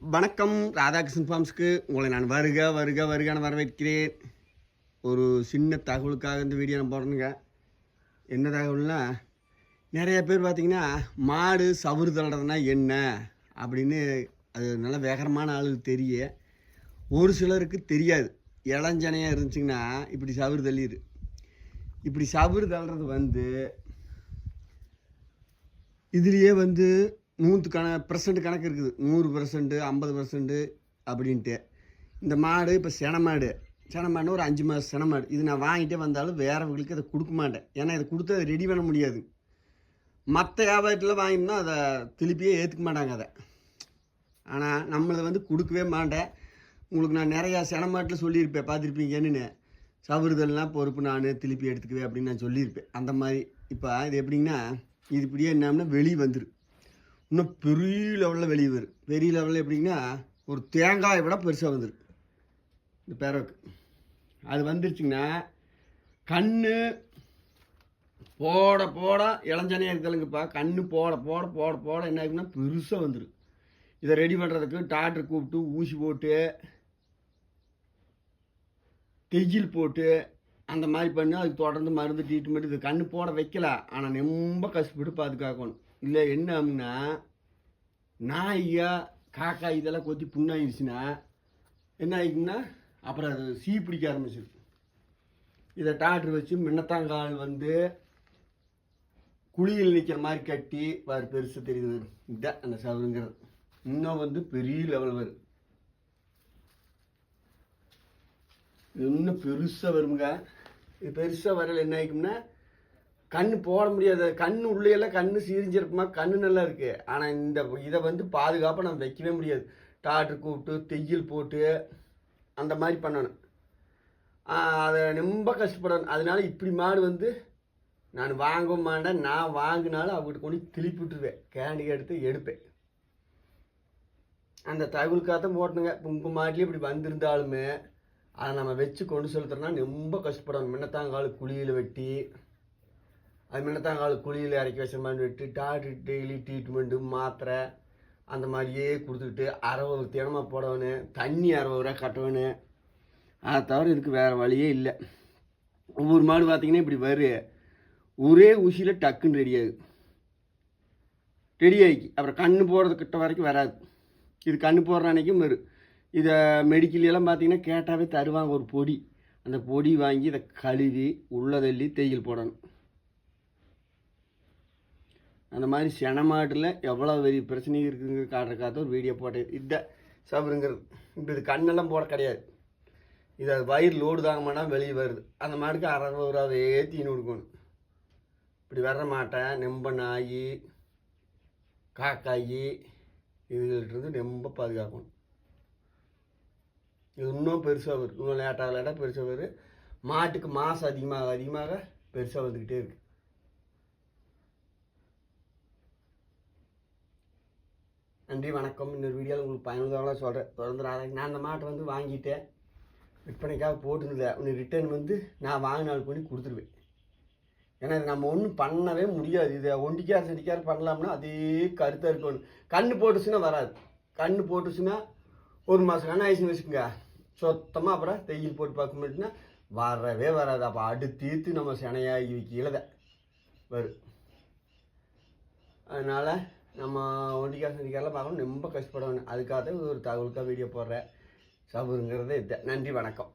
வணக்கம் ராதாகிருஷ்ணன் ஃபார்ம்ஸ்க்கு உங்களை நான் வருக வருக வருகான வரவேற்கிறேன். ஒரு சின்ன தகவலுக்காக இந்த வீடியோ நான் போடுறேங்க என்ன தகவல்னா நிறைய பேர் பார்த்திங்கன்னா மாடு சவுறு தள்ளுறதுனா என்ன அப்படின்னு அது நல்ல வேகரமான ஆளுக்கு தெரிய ஒரு சிலருக்கு தெரியாது. இளஞ்சனையாக இருந்துச்சுங்கன்னா இப்படி சவுறு தள்ளிடு. இப்படி சவுறு தள்ளுறது வந்து இதுலேயே வந்து நூற்று கண பர்சன்ட் கணக்கு இருக்குது. நூறு பர்சன்ட்டு ஐம்பது பர்சன்ட்டு அப்படின்ட்டு. இந்த மாடு இப்போ செனமாடு செனமாடுன்னு ஒரு அஞ்சு மாதம் செனமாடு இது நான் வாங்கிட்டே வந்தாலும் வேறவங்களுக்கு அதை கொடுக்க மாட்டேன். ஏன்னா இதை கொடுத்து அதை ரெடி பண்ண முடியாது. மற்ற வியாபாரத்தில் வாங்கினா அதை திருப்பியே ஏற்றுக்க மாட்டாங்க அதை. ஆனால் நம்மளை வந்து கொடுக்கவே மாட்டேன். உங்களுக்கு நான் நிறையா செனமாட்டில் சொல்லியிருப்பேன். பார்த்துருப்பீங்கன்னு சவுறுதல்லாம் பொறுப்பு நான் திருப்பி எடுத்துக்குவேன் அப்படின்னு நான் சொல்லியிருப்பேன். அந்த மாதிரி. இப்போ இது எப்படிங்கன்னா இது இப்படியே என்னம்னா வெளியே வந்துடும் இன்னும் பெரிய லெவலில் வெளியே வரும் பெரிய லெவலில் எப்படின்னா ஒரு தேங்காயை விட பெருசாக வந்துடும் இந்த பேரவுக்கு. அது வந்துருச்சுங்கன்னா கண் போட போட இளஞ்சனையாக இருக்கலுங்கப்பா கண் போட போட போட போட என்ன ஆகுதுன்னா பெருசாக வந்துடும் இதை ரெடி பண்ணுறதுக்கு டாக்டர் கூப்பிட்டு ஊசி போட்டு தெஜில் போட்டு அந்த மாதிரி பண்ணி அதுக்கு தொடர்ந்து மருந்து ட்ரீட்மெண்ட் இது கண்ணு போட வைக்கல. ஆனால் ரொம்ப கஷ்டப்பட்டு பாதுகாக்கணும். இல்லை என்ன அப்படின்னா நாய்யா காக்கா இதெல்லாம் கொத்தி புண்ணாயிருச்சுன்னா என்ன ஆயிடுச்சுன்னா அப்புறம் அது சீ பிடிக்க ஆரம்பிச்சிருக்கு இதை டாக்டர் வச்சு மின்னத்தாங்கால் வந்து குழியில் நிற்கிற மாதிரி கட்டி வேறு பெருசாக தெரியுது. இதுதான் அந்த சவருங்கிறது இன்னும் வந்து பெரிய லெவல் வரும். இன்னும் பெருசாக வருங்க இது பெருசாக வரல என்ன ஆகிக்கும்னா கண் போட முடியாது கண் உள்ளேயெல்லாம் கண் சீரிஞ்சிருக்குமா? கண் நல்லா இருக்குது ஆனால் இந்த இதை வந்து பாதுகாப்பாக நம்ம வைக்கவே முடியாது. டாக்டர் கூப்பிட்டு தெய்யில் போட்டு அந்த மாதிரி பண்ணணும். அதை ரொம்ப கஷ்டப்படணும். அதனால இப்படி மாடு வந்து நான் வாங்க மாட்டேன். நான் வாங்கினாலும் அவங்ககிட்ட கொண்டு திருப்பி விட்டுருவேன். கேண்டி எடுத்து எடுப்பேன். அந்த தகவலுக்காக போட்டணுங்க உங்கள் மாட்டிலே இப்படி வந்திருந்தாலுமே அதை நம்ம வச்சு கொண்டு செலுத்துறோன்னா ரொம்ப கஷ்டப்படணும். மின்னத்தாங்கால் குழியில் வெட்டி அது மின்னத்தாங்கால் குழியில் இறக்கி வச்ச மாதிரி வெட்டி டாக்டர் டெய்லி ட்ரீட்மெண்ட்டு மாத்திரை அந்த மாதிரியே கொடுத்துக்கிட்டு அறுபது தினமாக போடணும் தண்ணி அறுபது ரூபா கட்டணும் அதை தவிர இதுக்கு வேறு வழியே இல்லை. ஒவ்வொரு மாடு பார்த்தீங்கன்னா இப்படி வரும் ஒரே ஊசியில் டக்குன்னு ரெடி ஆகுது ரெடி ஆகி அப்புறம் கண்ணு போடுறது கிட்ட வரைக்கும் வராது. இது கண்ணு போடுற அன்னைக்கும் வரும் இதை மெடிக்கல்லெல்லாம் பார்த்தீங்கன்னா கேட்டாவே தருவாங்க ஒரு பொடி. அந்த பொடி வாங்கி இதை கழுவி உள்ளே தள்ளி தேய்யல் போடணும். அந்த மாதிரி செனமாட்டில் எவ்வளோ பெரிய பிரச்சனை இருக்குங்க காட்டுறக்காத ஒரு வீடியோ போட்டேன். இதை சபருங்கிறது. இப்போ இது கண்ணெல்லாம் போட கிடையாது. இது வயிறு லோடு தாங்கமாட்டால் வெளியே வருது. அந்த மாட்டுக்கு அறுபது ரூபாவே தீனி கொடுக்கணும். இப்படி வர்ற மாட்டை நெம்ப நாய் காக்காயி இதுகள்கிட்ட ரொம்ப பாதுகாக்கணும். இது இன்னும் பெருசாக வரும். இன்னும் லேட்டாக லேட்டாக பெருசாக வரும் மாட்டுக்கு மாசு அதிகமாக அதிகமாக பெருசாக வந்துக்கிட்டே இருக்கு. நன்றி வணக்கம். இன்னொரு வீடியோவில் உங்களுக்கு பயனுள்ளதாக சொல்கிறேன் தொடர்ந்து நான் அந்த மாட்டை வந்து வாங்கிட்டேன். விற்பனைக்காக போட்டுருந்தேன். உன்னை ரிட்டர்ன் வந்து நான் வாங்கினால் பண்ணி கொடுத்துருவேன். ஏன்னா இது நம்ம ஒன்றும் பண்ணவே முடியாது. இதை ஒண்டிக்கார் செடிக்கார் பண்ணலாம்னா அதே கருத்தாக இருக்கணும். கண்ணு போட்டுச்சுன்னா வராது. கண்ணு போட்டுச்சுன்னா ஒரு மாதம் கண்ணு ஆயிடுச்சுன்னு வச்சுக்கோங்க. சுத்தமாக அப்புறம் தையல் போட்டு பார்க்க முடியும்னா வரவே வராது. அப்போ அடுத்தீர்த்து நம்ம சினையாகி வைக்கல வரும் அதனால் நம்ம ஒண்டிக்கார் செடிக்காரெலாம் பார்க்கணும். ரொம்ப கஷ்டப்படணும் அதுக்காக ஒரு தகவலுக்காக வீடியோ போடுறேன். சபுங்கிறது இது. நன்றி வணக்கம்.